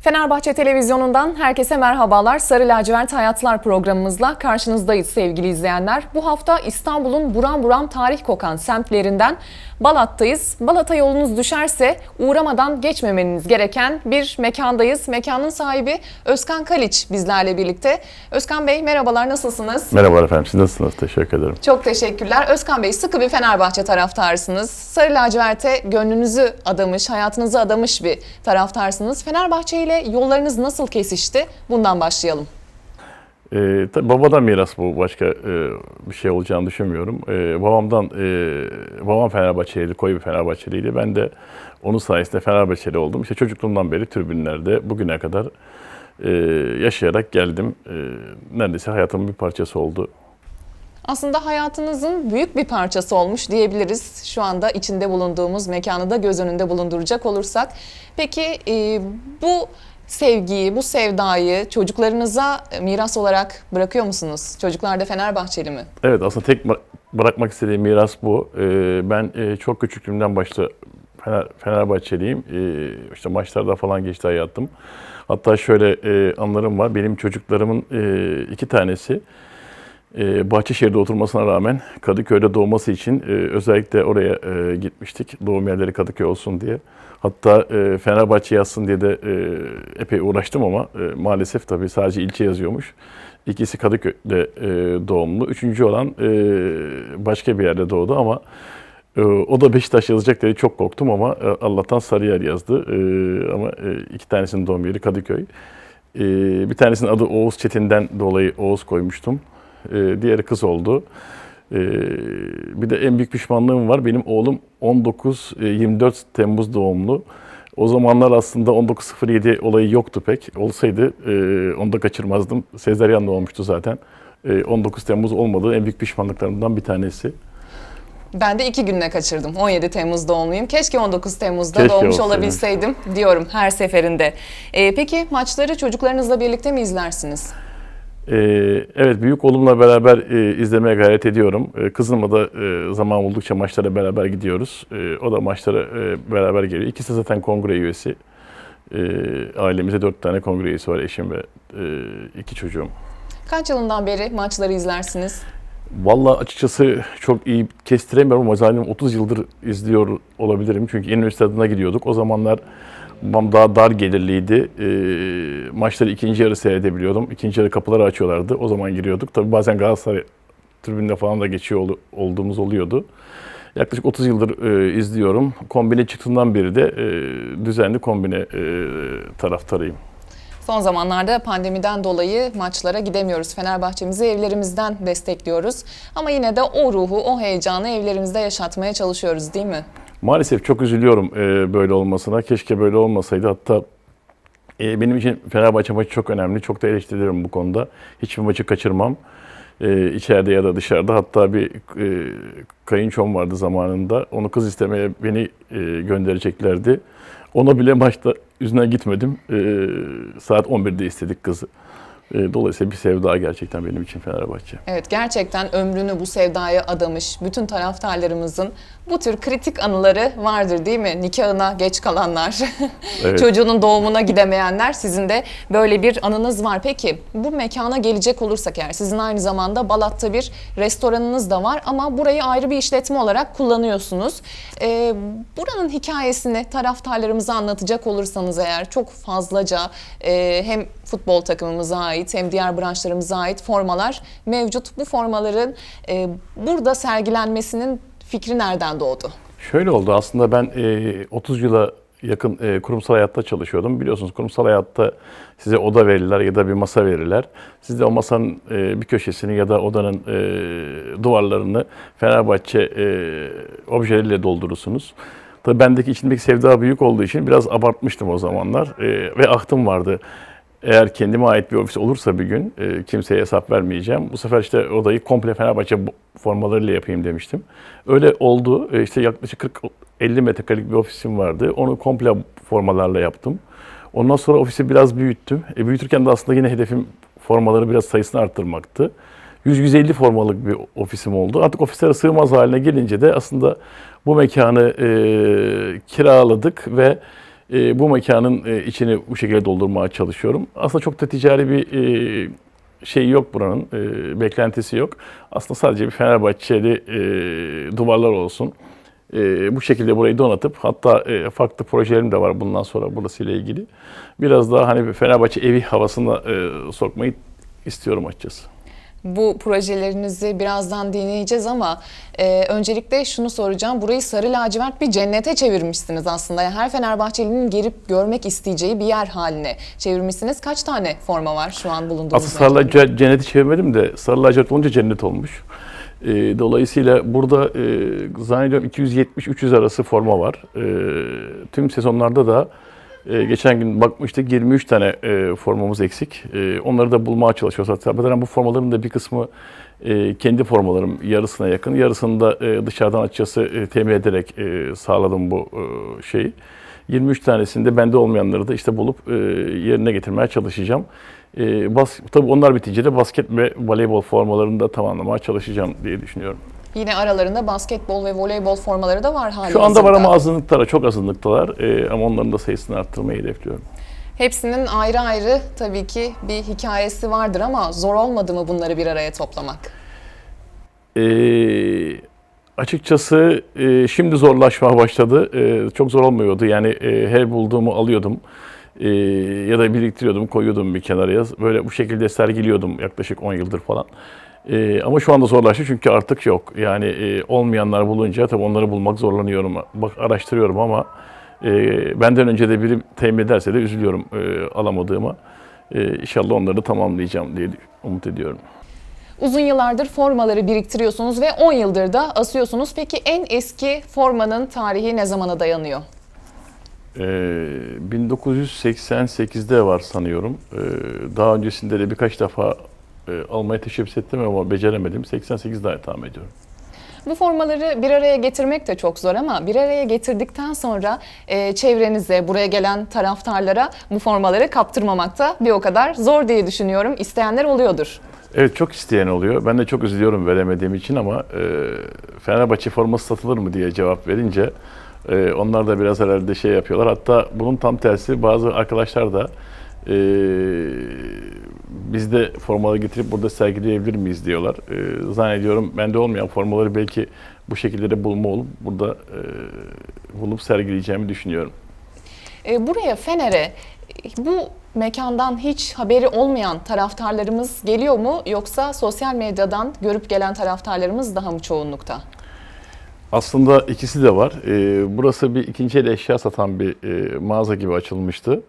Fenerbahçe Televizyonu'ndan herkese merhabalar. Sarı Lacivert Hayatlar programımızla karşınızdayız sevgili izleyenler. Bu hafta İstanbul'un buram buram tarih kokan semtlerinden Balat'tayız. Balat'a yolunuz düşerse uğramadan geçmemeniz gereken bir mekandayız. Mekanın sahibi Özkan Kaliç bizlerle birlikte. Özkan Bey merhabalar nasılsınız? Merhabalar efendim, siz nasılsınız? Teşekkür ederim. Çok teşekkürler. Özkan Bey sıkı bir Fenerbahçe taraftarısınız. Sarı lacivert'e gönlünüzü adamış, hayatınızı adamış bir taraftarsınız. Fenerbahçe ile yollarınız nasıl kesişti? Bundan başlayalım. Ee, tabii babadan miras bu. Başka e, bir şey olacağını düşünmüyorum. Ee, babamdan, e, babam Fenerbahçeliydi, koyu bir Fenerbahçeliydi. Ben de onun sayesinde Fenerbahçeli oldum. İşte çocukluğumdan beri tribünlerde bugüne kadar e, yaşayarak geldim. E, neredeyse hayatımın bir parçası oldu. Aslında hayatınızın büyük bir parçası olmuş diyebiliriz. Şu anda içinde bulunduğumuz mekanı da göz önünde bulunduracak olursak. Peki e, bu sevgiyi, bu sevdayı çocuklarınıza miras olarak bırakıyor musunuz? Çocuklar da Fenerbahçeli mi? Evet aslında tek bıra- bırakmak istediğim miras bu. Ee, ben e, çok küçüklüğümden başta Fener, Fenerbahçeliyim. Ee, işte maçlarda falan geçti hayatım. Hatta şöyle e, anlarım var. Benim çocuklarımın e, iki tanesi Bahçeşehir'de oturmasına rağmen Kadıköy'de doğması için e, özellikle oraya e, gitmiştik. Doğum yerleri Kadıköy olsun diye. Hatta e, Fenerbahçe yazsın diye de epey uğraştım ama maalesef tabii sadece ilçe yazıyormuş. İkisi Kadıköy'de doğumlu. Üçüncü olan başka bir yerde doğdu ama o da Beşiktaş yazacak dedi. Çok korktum ama Allah'tan Sarıyer yazdı. Ama iki tanesinin doğum yeri Kadıköy. Bir tanesinin adı Oğuz Çetin'den dolayı Oğuz koymuştum. E, diğeri kız oldu. E, bir de en büyük pişmanlığım var. Benim oğlum 19-24 Temmuz doğumlu. O zamanlar aslında 19.07 olayı yoktu pek. Olsaydı e, onu da kaçırmazdım. Sezaryen doğmuştu zaten. E, 19 Temmuz olmadığı en büyük pişmanlıklarımdan bir tanesi. Ben de iki gününe kaçırdım. 17 Temmuz doğumluyum. Keşke 19 Temmuz'da Keşke doğmuş olsaydı. olabilseydim diyorum her seferinde. E, peki maçları çocuklarınızla birlikte mi izlersiniz? Ee, evet büyük oğlumla beraber e, izlemeye gayret ediyorum. E, kızımla da e, zaman buldukça maçlara beraber gidiyoruz. E, o da maçlara e, beraber geliyor. İkisi zaten kongre üyesi. E, ailemizde dört tane kongre üyesi var eşim ve e, iki çocuğum. Kaç yılından beri maçları izlersiniz? Vallahi açıkçası çok iyi kestiremiyorum ama zaten 30 yıldır izliyor olabilirim. Çünkü İnönü Stadı'na gidiyorduk. O zamanlar babam daha dar gelirliydi. Ee, maçları ikinci yarı seyredebiliyordum. İkinci yarı kapıları açıyorlardı. O zaman giriyorduk. Tabii bazen Galatasaray tribünde falan da geçiyor ol- olduğumuz oluyordu. Yaklaşık 30 yıldır e, izliyorum. Kombine çıktığından beri de e, düzenli kombine e, taraftarıyım. Son zamanlarda pandemiden dolayı maçlara gidemiyoruz. Fenerbahçemizi evlerimizden destekliyoruz. Ama yine de o ruhu, o heyecanı evlerimizde yaşatmaya çalışıyoruz değil mi? Maalesef çok üzülüyorum e, böyle olmasına. Keşke böyle olmasaydı. Hatta e, benim için Fenerbahçe maçı çok önemli. Çok da eleştiririm bu konuda. Hiçbir maçı kaçırmam. E, içeride ya da dışarıda. Hatta bir e, kayınçom vardı zamanında. Onu kız istemeye beni e, göndereceklerdi. Ona bile maçta yüzüne gitmedim. E, saat 11'de istedik kızı. E, dolayısıyla bir sevda gerçekten benim için Fenerbahçe. Evet gerçekten ömrünü bu sevdaya adamış bütün taraftarlarımızın bu tür kritik anıları vardır değil mi? Nikahına geç kalanlar, Evet. çocuğunun doğumuna gidemeyenler sizin de böyle bir anınız var. Peki bu mekana gelecek olursak eğer sizin aynı zamanda Balat'ta bir restoranınız da var ama burayı ayrı bir işletme olarak kullanıyorsunuz. Ee, buranın hikayesini taraftarlarımıza anlatacak olursanız eğer çok fazlaca e, hem futbol takımımıza ait hem diğer branşlarımıza ait formalar mevcut. Bu formaların e, burada sergilenmesinin fikri nereden doğdu? Şöyle oldu aslında ben e, 30 yıla yakın e, kurumsal hayatta çalışıyordum. Biliyorsunuz kurumsal hayatta size oda verirler ya da bir masa verirler. Siz de o masanın e, bir köşesini ya da odanın e, duvarlarını Fenerbahçe e, objeleriyle doldurursunuz. Tabii bendeki içindeki sevda büyük olduğu için biraz abartmıştım o zamanlar E, ve ahtım vardı. Eğer kendime ait bir ofis olursa bir gün e, kimseye hesap vermeyeceğim. Bu sefer işte odayı komple Fenerbahçe formalarıyla yapayım demiştim. Öyle oldu. E, işte yaklaşık 40-50 metrekarelik bir ofisim vardı. Onu komple formalarla yaptım. Ondan sonra ofisi biraz büyüttüm. E, büyütürken de aslında yine hedefim formaları biraz sayısını arttırmaktı. 100-150 formalık bir ofisim oldu. Artık ofislere sığmaz haline gelince de aslında bu mekanı e, kiraladık ve e, bu mekanın e, içini bu şekilde doldurmaya çalışıyorum. Aslında çok da ticari bir e, şey yok buranın, e, beklentisi yok. Aslında sadece bir Fenerbahçeli e, duvarlar olsun. E, bu şekilde burayı donatıp hatta e, farklı projelerim de var bundan sonra burasıyla ilgili. Biraz daha hani Fenerbahçe evi havasına e, sokmayı istiyorum açıkçası. Bu projelerinizi birazdan dinleyeceğiz ama e, öncelikle şunu soracağım. Burayı sarı lacivert bir cennete çevirmişsiniz aslında. Yani her Fenerbahçeli'nin gelip görmek isteyeceği bir yer haline çevirmişsiniz. Kaç tane forma var şu an bulunduğunuz Aslında sarı lacivert cenneti çevirmedim de sarı lacivert olunca cennet olmuş. E, dolayısıyla burada e, zannediyorum 270-300 arası forma var. E, tüm sezonlarda da e, geçen gün bakmıştık 23 tane e, formamız eksik. E, onları da bulmaya çalışıyoruz. Hatta zaten bu formaların da bir kısmı e, kendi formalarım yarısına yakın. Yarısını da e, dışarıdan açıkçası e, temin ederek e, sağladım bu e, şeyi. 23 tanesinde bende olmayanları da işte bulup e, yerine getirmeye çalışacağım. E, bas, tabii onlar bitince de basket ve voleybol formalarını da tamamlamaya çalışacağım diye düşünüyorum. Yine aralarında basketbol ve voleybol formaları da var hali Şu anda var ama azınlıklara, çok azınlıktalar. E, ama onların da sayısını arttırmayı hedefliyorum. Hepsinin ayrı ayrı tabii ki bir hikayesi vardır ama zor olmadı mı bunları bir araya toplamak? E, açıkçası e, şimdi zorlaşmaya başladı. E, çok zor olmuyordu. Yani e, her bulduğumu alıyordum. E, ya da biriktiriyordum, koyuyordum bir kenara. Böyle bu şekilde sergiliyordum yaklaşık 10 yıldır falan. E, ama şu anda zorlaştı çünkü artık yok. Yani e, olmayanlar bulunca tabii onları bulmak zorlanıyorum. Bak araştırıyorum ama e, benden önce de biri temin ederse de üzülüyorum e, alamadığıma. E, inşallah onları da tamamlayacağım diye umut ediyorum. Uzun yıllardır formaları biriktiriyorsunuz ve 10 yıldır da asıyorsunuz. Peki en eski formanın tarihi ne zamana dayanıyor? Ee, 1988'de var sanıyorum. Ee, daha öncesinde de birkaç defa e, almaya teşebbüs ettim ama beceremedim. 88'de tahmin ediyorum. Bu formaları bir araya getirmek de çok zor ama bir araya getirdikten sonra e, çevrenize, buraya gelen taraftarlara bu formaları kaptırmamak da bir o kadar zor diye düşünüyorum. İsteyenler oluyordur. Evet çok isteyen oluyor. Ben de çok üzülüyorum veremediğim için ama e, Fenerbahçe forması satılır mı diye cevap verince e, onlar da biraz herhalde şey yapıyorlar. Hatta bunun tam tersi bazı arkadaşlar da e, biz de formaları getirip burada sergileyebilir miyiz diyorlar. E, zannediyorum bende olmayan formaları belki bu şekilde de bulma olup burada e, bulup sergileyeceğimi düşünüyorum. E, buraya Fener'e bu mekandan hiç haberi olmayan taraftarlarımız geliyor mu yoksa sosyal medyadan görüp gelen taraftarlarımız daha mı çoğunlukta? Aslında ikisi de var. Ee, burası bir ikinci el eşya satan bir e, mağaza gibi açılmıştı.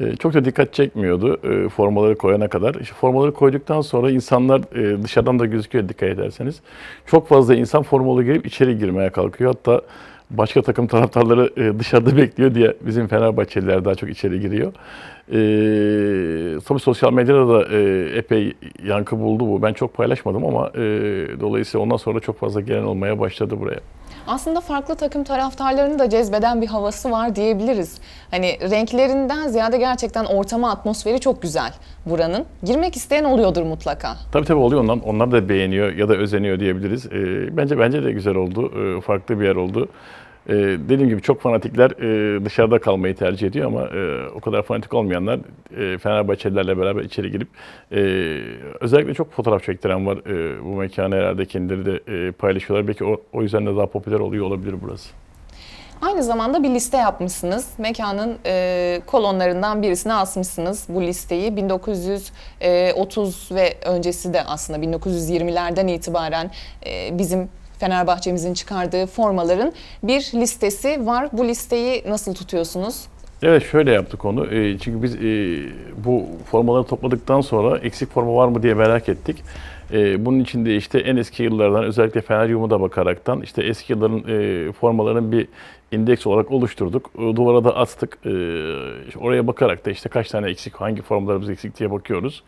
E, çok da dikkat çekmiyordu e, formaları koyana kadar. İşte formaları koyduktan sonra insanlar e, dışarıdan da gözüküyor dikkat ederseniz. Çok fazla insan formalı girip içeri girmeye kalkıyor. Hatta başka takım taraftarları e, dışarıda bekliyor diye bizim Fenerbahçeliler daha çok içeri giriyor. Tabii sosyal medyada da epey yankı buldu bu. Ben çok paylaşmadım ama dolayısıyla ondan sonra çok fazla gelen olmaya başladı buraya. Aslında farklı takım taraftarlarını da cezbeden bir havası var diyebiliriz. Hani renklerinden ziyade gerçekten ortamı, atmosferi çok güzel buranın. Girmek isteyen oluyordur mutlaka. Tabii tabii oluyor onlar. Onlar da beğeniyor ya da özeniyor diyebiliriz. E, bence bence de güzel oldu. E, farklı bir yer oldu. E, dediğim gibi çok fanatikler e, dışarıda kalmayı tercih ediyor ama e, o kadar fanatik olmayanlar e, Fenerbahçelilerle beraber içeri girip e, özellikle çok fotoğraf çektiren var. E, bu mekanı herhalde kendileri de e, paylaşıyorlar. Belki o, o yüzden de daha popüler oluyor olabilir burası. Aynı zamanda bir liste yapmışsınız. Mekanın e, kolonlarından birisine asmışsınız bu listeyi. 1930 ve öncesi de aslında 1920'lerden itibaren e, bizim Fenerbahçe'mizin çıkardığı formaların bir listesi var. Bu listeyi nasıl tutuyorsunuz? Evet şöyle yaptık onu. E, çünkü biz e, bu formaları topladıktan sonra eksik forma var mı diye merak ettik. E, bunun için de işte en eski yıllardan özellikle Feneryum'a da bakaraktan işte eski yılların e, formalarının bir indeks olarak oluşturduk. E, duvara da astık. E, işte oraya bakarak da işte kaç tane eksik, hangi formalarımız eksik diye bakıyoruz.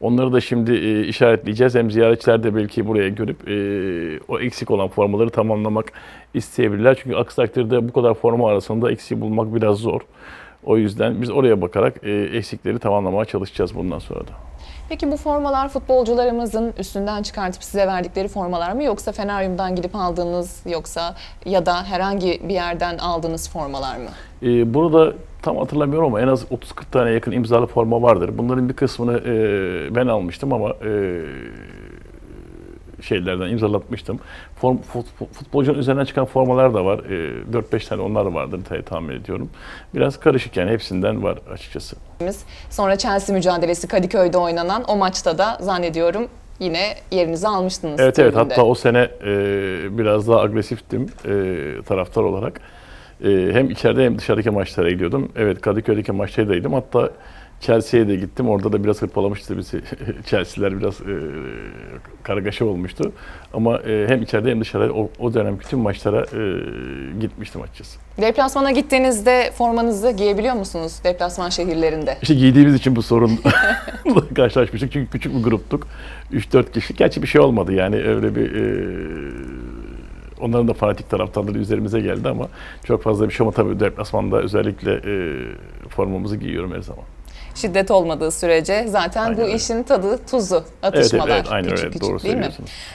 Onları da şimdi e, işaretleyeceğiz. Hem ziyaretçiler de belki buraya görüp e, o eksik olan formaları tamamlamak isteyebilirler. Çünkü aksi takdirde bu kadar forma arasında eksiği bulmak biraz zor. O yüzden biz oraya bakarak e, eksikleri tamamlamaya çalışacağız bundan sonra da. Peki bu formalar futbolcularımızın üstünden çıkartıp size verdikleri formalar mı yoksa Feneryum'dan gidip aldığınız yoksa ya da herhangi bir yerden aldığınız formalar mı? E, burada tam hatırlamıyorum ama en az 30-40 tane yakın imzalı forma vardır. Bunların bir kısmını e, ben almıştım ama e, şeylerden imzalatmıştım. Form, fut- futbolcunun üzerinden çıkan formalar da var. E, 4-5 tane onlar vardır tabii tahmin ediyorum. Biraz karışık yani hepsinden var açıkçası. Sonra Chelsea mücadelesi Kadıköy'de oynanan o maçta da zannediyorum yine yerinizi almıştınız. Evet evet hatta o sene e, biraz daha agresiftim e, taraftar olarak. E, hem içeride hem dışarıdaki maçlara gidiyordum. Evet Kadıköy'deki maçtaydım. Hatta Chelsea'ye de gittim. Orada da biraz hırpalamıştı bizi. Chelsea'ler biraz e, kargaşa olmuştu. Ama e, hem içeride hem dışarıda o, o dönem bütün maçlara e, gitmiştim açıkçası. Deplasmana gittiğinizde formanızı giyebiliyor musunuz deplasman şehirlerinde? İşte giydiğimiz için bu sorun karşılaşmıştık. Çünkü küçük bir gruptuk. 3-4 kişi. Gerçi bir şey olmadı yani öyle bir... e, onların da fanatik taraftarları üzerimize geldi ama çok fazla bir şey ama tabii deplasmanda özellikle e, formamızı giyiyorum her zaman. Şiddet olmadığı sürece zaten Aynen bu öyle. işin tadı, tuzu, atışmalar evet, evet aynen küçük öyle. küçük Doğru değil mi?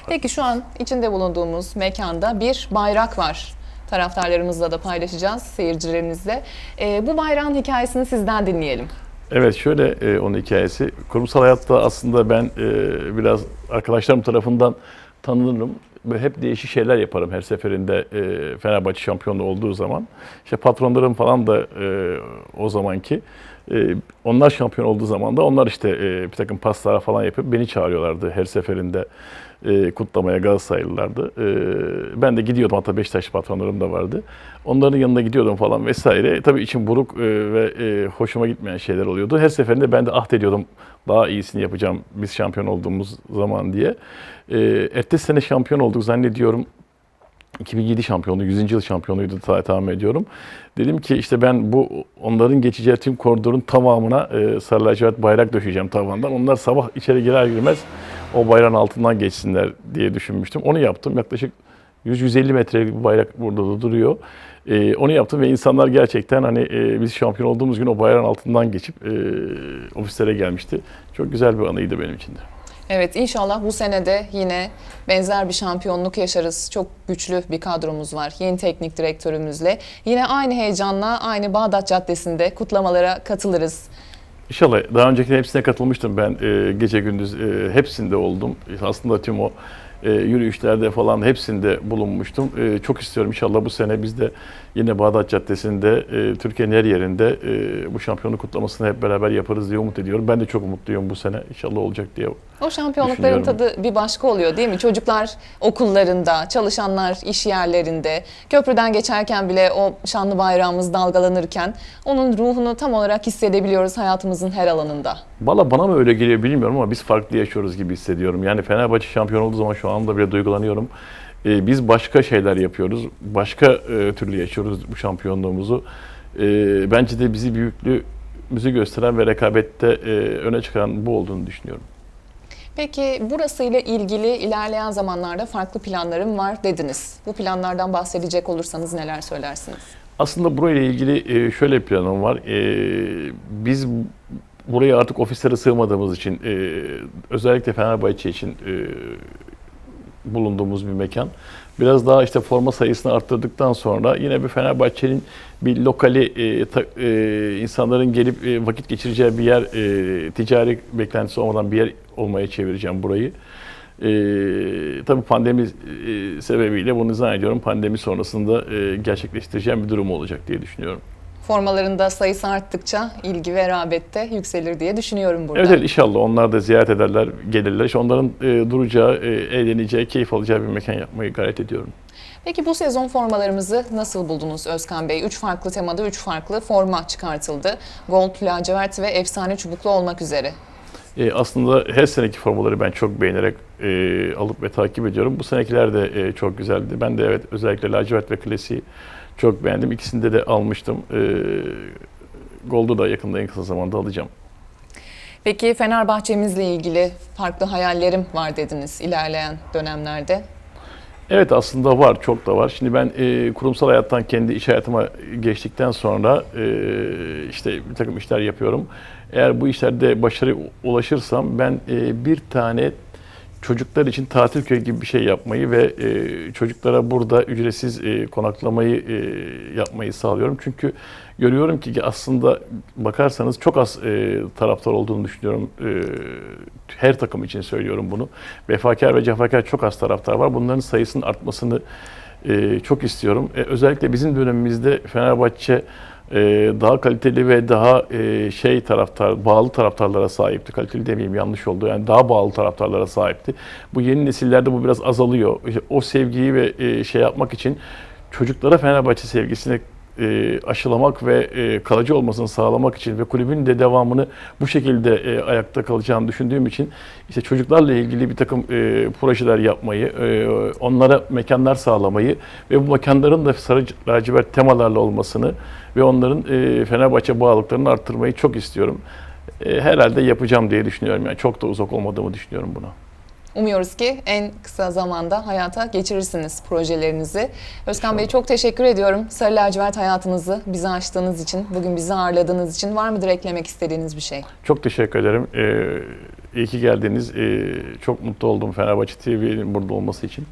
Peki şu an içinde bulunduğumuz mekanda bir bayrak var. Taraftarlarımızla da paylaşacağız, seyircilerimizle. Ee, bu bayrağın hikayesini sizden dinleyelim. Evet şöyle e, onun hikayesi. Kurumsal hayatta aslında ben e, biraz arkadaşlarım tarafından tanınırım. Hep değişik şeyler yaparım her seferinde e, Fenerbahçe şampiyonu olduğu zaman. İşte patronlarım falan da e, o zamanki e, onlar şampiyon olduğu zaman da onlar işte e, bir takım pastalar falan yapıp beni çağırıyorlardı her seferinde e, kutlamaya Galatasaraylılardı. E, ben de gidiyordum hatta Beşiktaş patronlarım da vardı. Onların yanına gidiyordum falan vesaire. Tabii içim buruk e, ve e, hoşuma gitmeyen şeyler oluyordu. Her seferinde ben de ah ediyordum daha iyisini yapacağım biz şampiyon olduğumuz zaman diye. E, ertesi sene şampiyon olduk zannediyorum. 2007 şampiyonu, 100. yıl şampiyonuydu ta- tahmin ediyorum. Dedim ki işte ben bu onların geçeceği tüm koridorun tamamına e, sarı lacivert bayrak döşeyeceğim tavandan. Onlar sabah içeri girer girmez o bayrağın altından geçsinler diye düşünmüştüm. Onu yaptım. Yaklaşık 100-150 metrelik bir bayrak burada da duruyor. E, onu yaptım ve insanlar gerçekten hani e, biz şampiyon olduğumuz gün o bayrağın altından geçip e, ofislere gelmişti. Çok güzel bir anıydı benim için de. Evet inşallah bu senede yine benzer bir şampiyonluk yaşarız. Çok güçlü bir kadromuz var yeni teknik direktörümüzle. Yine aynı heyecanla aynı Bağdat Caddesi'nde kutlamalara katılırız. İnşallah. Daha önceki hepsine katılmıştım ben. E, gece gündüz e, hepsinde oldum. Aslında tüm o e, yürüyüşlerde falan hepsinde bulunmuştum. E, çok istiyorum inşallah bu sene biz de yine Bağdat Caddesi'nde e, Türkiye'nin her yerinde e, bu şampiyonluk kutlamasını hep beraber yaparız diye umut ediyorum. Ben de çok umutluyum bu sene. İnşallah olacak diye. O şampiyonlukların tadı bir başka oluyor değil mi? Çocuklar okullarında, çalışanlar iş yerlerinde, köprüden geçerken bile o şanlı bayrağımız dalgalanırken onun ruhunu tam olarak hissedebiliyoruz hayatımızın her alanında. Valla bana mı öyle geliyor bilmiyorum ama biz farklı yaşıyoruz gibi hissediyorum. Yani Fenerbahçe şampiyon olduğu zaman şu anda bile duygulanıyorum. Ee, biz başka şeyler yapıyoruz. Başka e, türlü yaşıyoruz bu şampiyonluğumuzu. Ee, bence de bizi büyüklüğümüzü gösteren ve rekabette e, öne çıkaran bu olduğunu düşünüyorum. Peki burasıyla ilgili ilerleyen zamanlarda farklı planlarım var dediniz. Bu planlardan bahsedecek olursanız neler söylersiniz? Aslında burayla ilgili e, şöyle bir planım var. E, Biz buraya artık ofislere sığmadığımız için e, özellikle Fenerbahçe için e, bulunduğumuz bir mekan. Biraz daha işte forma sayısını arttırdıktan sonra yine bir Fenerbahçe'nin bir lokali e, ta- e, insanların gelip e, vakit geçireceği bir yer, e, ticari beklentisi olmadan bir yer olmaya çevireceğim burayı. E, tabii pandemi e, sebebiyle bunu zannediyorum pandemi sonrasında e, gerçekleştireceğim bir durum olacak diye düşünüyorum. Formalarında sayısı arttıkça ilgi ve rağbette yükselir diye düşünüyorum burada. Evet, evet inşallah onlar da ziyaret ederler, gelirler. İşte onların e, duracağı, e, eğleneceği, keyif alacağı bir mekan yapmayı gayret ediyorum. Peki bu sezon formalarımızı nasıl buldunuz Özkan Bey? Üç farklı temada üç farklı forma çıkartıldı. Gold, lacivert ve efsane çubuklu olmak üzere. E, aslında her seneki formaları ben çok beğenerek e, alıp ve takip ediyorum. Bu senekiler de e, çok güzeldi. Ben de evet özellikle lacivert ve klasiği çok beğendim. İkisinde de almıştım. E, Gold'u da yakında en kısa zamanda alacağım. Peki Fenerbahçemizle ilgili farklı hayallerim var dediniz ilerleyen dönemlerde. Evet aslında var, çok da var. Şimdi ben e, kurumsal hayattan kendi iş hayatıma geçtikten sonra e, işte bir takım işler yapıyorum. Eğer bu işlerde başarı ulaşırsam ben e, bir tane çocuklar için tatil köyü gibi bir şey yapmayı ve e, çocuklara burada ücretsiz e, konaklamayı e, yapmayı sağlıyorum. Çünkü görüyorum ki aslında bakarsanız çok az e, taraftar olduğunu düşünüyorum. E, her takım için söylüyorum bunu. Vefakar ve cefakar çok az taraftar var. Bunların sayısının artmasını e, çok istiyorum. E, özellikle bizim dönemimizde Fenerbahçe e, daha kaliteli ve daha e, şey taraftar, bağlı taraftarlara sahipti. Kaliteli demeyeyim yanlış oldu. Yani daha bağlı taraftarlara sahipti. Bu yeni nesillerde bu biraz azalıyor. İşte o sevgiyi ve e, şey yapmak için çocuklara Fenerbahçe sevgisini e, aşılamak ve e, kalıcı olmasını sağlamak için ve kulübün de devamını bu şekilde e, ayakta kalacağını düşündüğüm için işte çocuklarla ilgili bir takım e, projeler yapmayı, e, onlara mekanlar sağlamayı ve bu mekanların da sarı lacivert temalarla olmasını ve onların e, Fenerbahçe bağlılıklarını arttırmayı çok istiyorum. E, herhalde yapacağım diye düşünüyorum. Yani çok da uzak olmadığımı düşünüyorum buna. Umuyoruz ki en kısa zamanda hayata geçirirsiniz projelerinizi. Özkan Bey çok teşekkür ediyorum. Sarı lacivert hayatınızı bize açtığınız için, bugün bizi ağırladığınız için var mıdır eklemek istediğiniz bir şey? Çok teşekkür ederim. Ee, iyi ki geldiniz. Ee, çok mutlu oldum Fenerbahçe TV'nin burada olması için.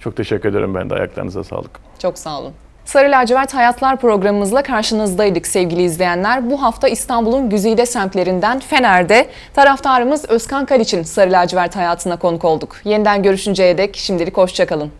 Çok teşekkür ederim ben de. Ayaklarınıza sağlık. Çok sağ olun. Sarı Lacivert Hayatlar programımızla karşınızdaydık sevgili izleyenler. Bu hafta İstanbul'un güzide semtlerinden Fener'de taraftarımız Özkan Kaliç'in Sarı Lacivert hayatına konuk olduk. Yeniden görüşünceye dek şimdilik hoşçakalın.